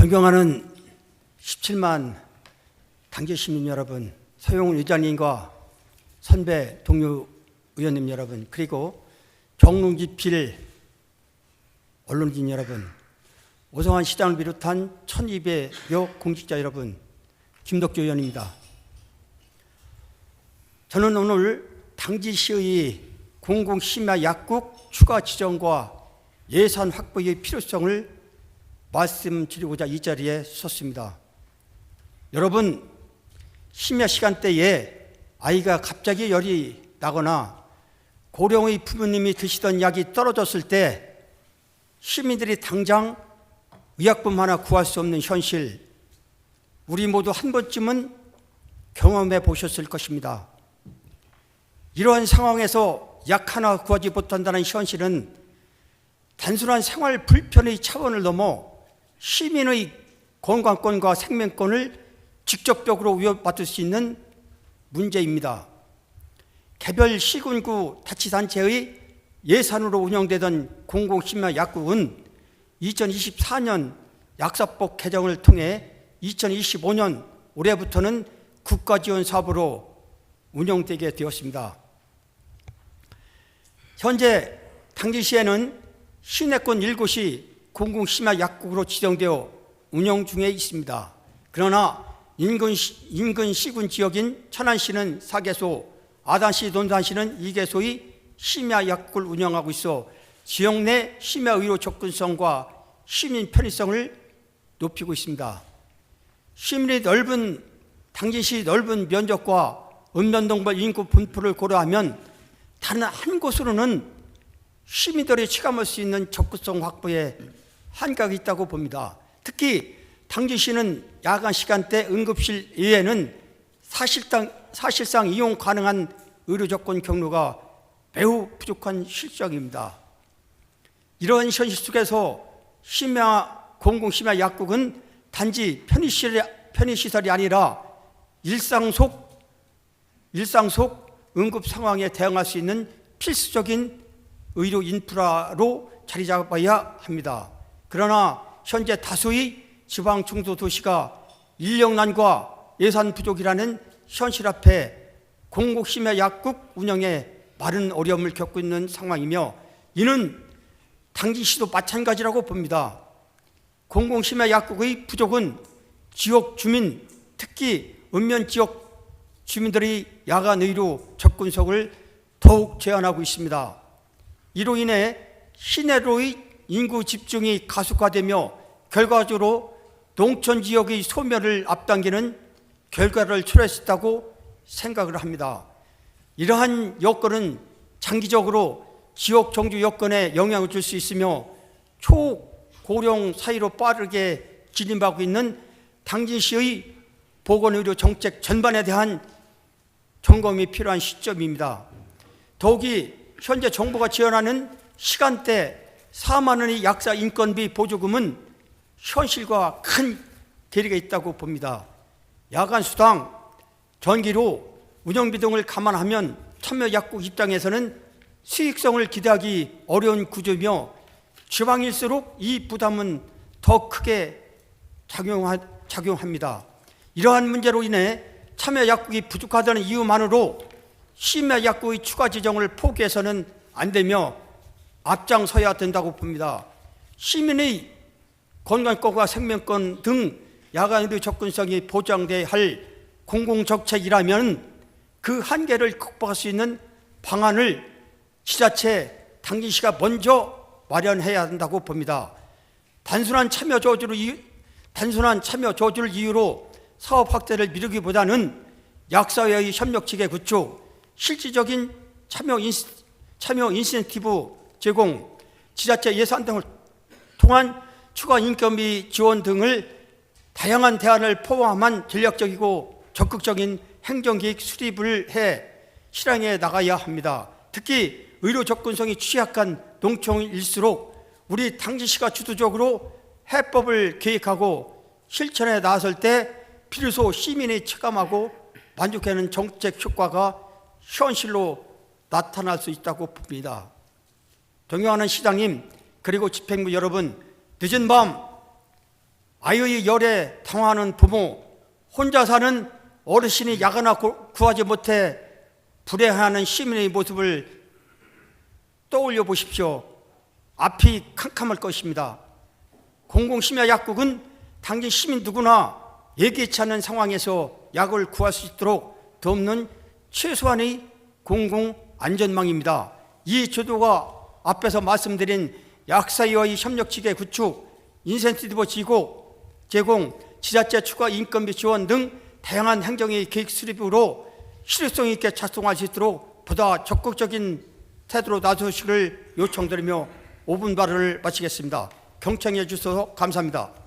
존경하는 17만 당계 시민 여러분, 서용훈 의장님과 선배 동료 의원님 여러분, 그리고 정릉기필 언론진 여러분, 오성환 시장을 비롯한 1200여 공직자 여러분, 김덕조 의원입니다. 저는 오늘 당지시의 공공심야 약국 추가 지정과 예산 확보의 필요성을 말씀드리고자 이 자리에 섰습니다. 여러분, 심야 시간대에 아이가 갑자기 열이 나거나 고령의 부모님이 드시던 약이 떨어졌을 때 시민들이 당장 의약품 하나 구할 수 없는 현실, 우리 모두 한 번쯤은 경험해 보셨을 것입니다. 이러한 상황에서 약 하나 구하지 못한다는 현실은 단순한 생활 불편의 차원을 넘어 시민의 건강권과 생명권을 직접적으로 위협받을 수 있는 문제입니다. 개별 시군구 자치단체의 예산으로 운영되던 공공심야 약국은 2024년 약사법 개정을 통해 2025년 올해부터는 국가지원 사업으로 운영되게 되었습니다. 현재 당진시에는 시내권 7곳이 공공 심야 약국으로 지정되어 운영 중에 있습니다. 그러나 인근, 시, 인근 시군 지역인 천안시는 4개소, 아산시, 논산시는 2개소의 심야 약국을 운영하고 있어 지역 내 심야 의료 접근성과 시민 편의성을 높이고 있습니다. 시민의 넓은 당진시 넓은 면적과 읍면동벌 인구 분포를 고려하면 다른 한 곳으로는 시민들이 체감할 수 있는 접근성 확보에 한각이 있다고 봅니다. 특히 당진시는 야간 시간대 응급실 이외에는 사실상, 사실상 이용 가능한 의료 조건 경로가 매우 부족한 실정입니다. 이러한 현실 속에서 심야 공공심야 약국은 단지 편의시설이, 편의시설이 아니라 일상 속 일상 속 응급 상황에 대응할 수 있는 필수적인 의료 인프라로 자리 잡아야 합니다. 그러나 현재 다수의 지방 중도 도시가 인력난과 예산 부족이라는 현실 앞에 공공심야 약국 운영에 많은 어려움을 겪고 있는 상황이며 이는 당진시도 마찬가지라고 봅니다. 공공심야 약국의 부족은 지역 주민, 특히 읍면 지역 주민들이 야간 의료 접근성을 더욱 제한하고 있습니다. 이로 인해 시내로의 인구 집중이 가속화되며 결과적으로 농촌 지역의 소멸을 앞당기는 결과를 초래했다고 생각을 합니다. 이러한 여건은 장기적으로 지역 정주 여건에 영향을 줄 수 있으며 초고령 사이로 빠르게 진입하고 있는 당진시의 보건의료 정책 전반에 대한 점검이 필요한 시점입니다. 더욱이 현재 정부가 지원하는 시간대 4만 원의 약사 인건비 보조금은 현실과 큰 괴리가 있다고 봅니다. 야간 수당, 전기료, 운영비 등을 감안하면 참여 약국 입장에서는 수익성을 기대하기 어려운 구조며 지방일수록 이 부담은 더 크게 작용하, 작용합니다. 이러한 문제로 인해 참여 약국이 부족하다는 이유만으로 심야 약국의 추가 지정을 포기해서는 안 되며 앞장서야 된다고 봅니다. 시민의 건강권과 생명권 등 야간 의료 접근성이 보장돼야 할 공공정책이라면 그 한계를 극복할 수 있는 방안을 지자체 당진시가 먼저 마련해야 한다고 봅니다. 단순한 참여 저주를 단순한 참여 저주를 이유로 사업 확대를 미루기보다는 약사회의 협력 체계 구축, 실질적인 참여 인센티브 제공, 지자체 예산 등을 통한 추가 인건비 지원 등을 다양한 대안을 포함한 전략적이고 적극적인 행정계획 수립을 해 실행해 나가야 합니다. 특히 의료 접근성이 취약한 농촌일수록 우리 당지시가 주도적으로 해법을 계획하고 실천에 나설 때 필수 시민이 체감하고 만족하는 정책 효과가 현실로 나타날 수 있다고 봅니다. 존경하는 시장님 그리고 집행부 여러분 늦은 밤 아이의 열에 당황하는 부모, 혼자 사는 어르신이 구- 구하지 못해 불행하는 시민의 모습을 떠올려 보십시오. 앞이 캄캄할 것입니다. 공공심야 약국은 당진 시민 누구나 예기치 않은 상황에서 약을 구할 수 있도록 돕는 최소한의 공공 안전망입니다. 이 제도가 앞에서 말씀드린 약사와의 협력 체계 구축, 인센티브 지고, 제공, 지자체 추가 인건비 지원 등 다양한 행정의 계획 수립으로 실효성 있게 작동할 수 있도록 보다 적극적인 태도로 나서시기를 요청드리며 5분 발언을 마치겠습니다. 경청해 주셔서 감사합니다.